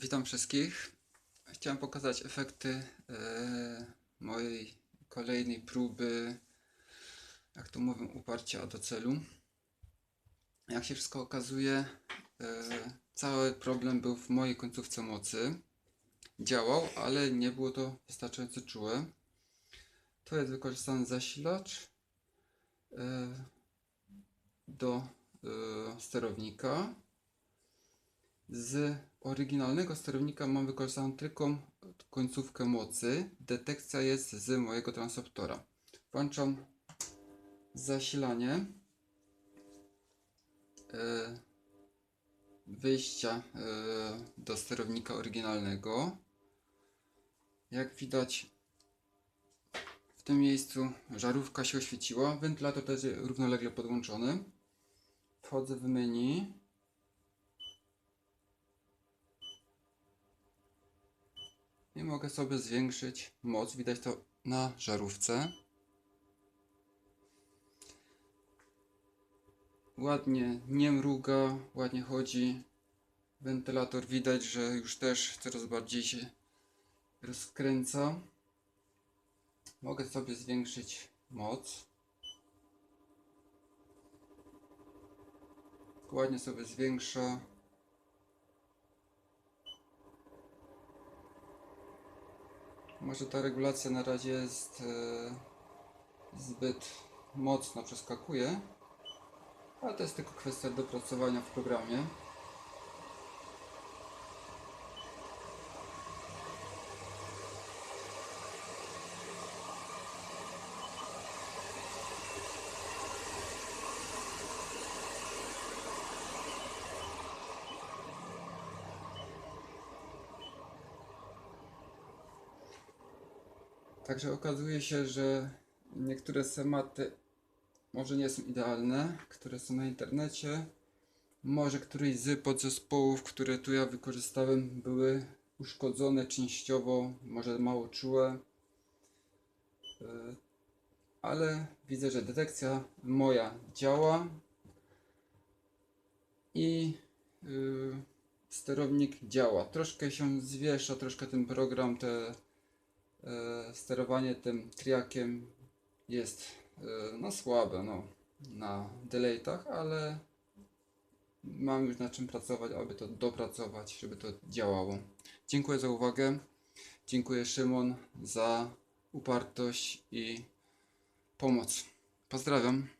Witam wszystkich. Chciałem pokazać efekty e, mojej kolejnej próby, jak to mówią, uparcia do celu. Jak się wszystko okazuje, e, cały problem był w mojej końcówce mocy. Działał, ale nie było to wystarczająco czułe. To jest wykorzystany zasilacz e, do e, sterownika. Z oryginalnego sterownika mam wykorzystaną tylko końcówkę mocy. Detekcja jest z mojego transoptora. Włączam zasilanie e, wyjścia e, do sterownika oryginalnego. Jak widać w tym miejscu żarówka się oświeciła. Wentylator też jest równolegle podłączony. Wchodzę w menu. Mogę sobie zwiększyć moc. Widać to na żarówce. Ładnie nie mruga, ładnie chodzi. Wentylator widać, że już też coraz bardziej się rozkręca. Mogę sobie zwiększyć moc. Ładnie sobie zwiększa. Może ta regulacja na razie jest e, zbyt mocno przeskakuje, ale to jest tylko kwestia dopracowania w programie. Także okazuje się, że niektóre schematy może nie są idealne, które są na internecie. Może któryś z podzespołów, które tu ja wykorzystałem, były uszkodzone częściowo, może mało czułe. Yy, Ale widzę, że detekcja moja działa i yy, sterownik działa. Troszkę się zwiesza, troszkę ten program, te e, sterowanie tym triakiem jest e, no słabe no, na delaytach, ale mam już nad czym pracować, aby to dopracować, żeby to działało. Dziękuję za uwagę. Dziękuję Szymon za upartość i pomoc. Pozdrawiam.